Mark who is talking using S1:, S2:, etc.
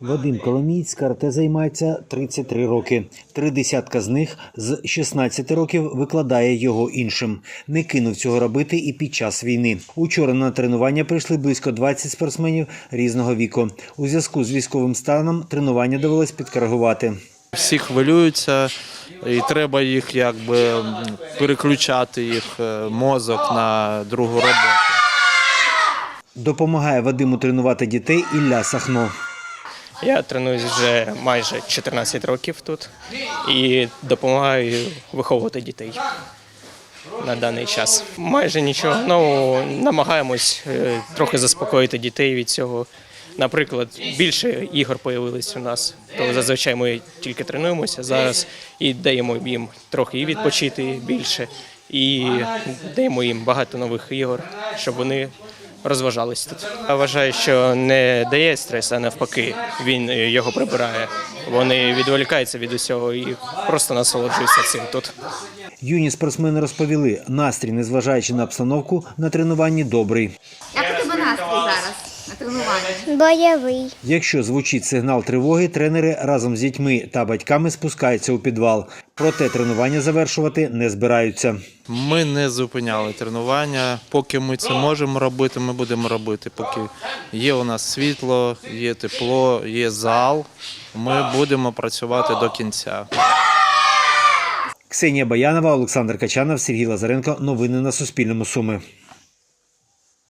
S1: Вадим Коломієць з карате займається 33 роки. Три десятка з них з 16 років викладає його іншим. Не кинув цього робити і під час війни. Учора на тренування прийшли близько 20 спортсменів різного віку. У зв'язку з військовим станом тренування довелось підкоригувати.
S2: Всі хвилюються, і треба їх якби переключати їх е, мозок на другу роботу.
S1: Допомагає Вадиму тренувати дітей Ілля Сахно.
S3: Я тренуюсь вже майже 14 років тут і допомагаю виховувати дітей на даний час. Майже нічого. Ну намагаємось е, трохи заспокоїти дітей від цього. Наприклад, більше ігор появилось у нас, то зазвичай ми тільки тренуємося зараз і даємо їм трохи і відпочити більше, і даємо їм багато нових ігор, щоб вони розважались тут. Я вважаю, що не дає стрес, а навпаки, він його прибирає. Вони відволікаються від усього і просто насолоджуються цим тут.
S1: Юні спортсмени розповіли, настрій, незважаючи на обстановку, на тренуванні добрий.
S4: Як у тебе настрій зараз на тренуванні?
S5: Бойовий.
S1: Якщо звучить сигнал тривоги, тренери разом з дітьми та батьками спускаються у підвал. Проте тренування завершувати не збираються.
S2: Ми не зупиняли тренування. Поки ми це можемо робити, ми будемо робити. Поки є у нас світло, є тепло, є зал. Ми будемо працювати до кінця.
S1: Ксенія Баянова, Олександр Качанов, Сергій Лазаренко. Новини на Суспільному. Суми.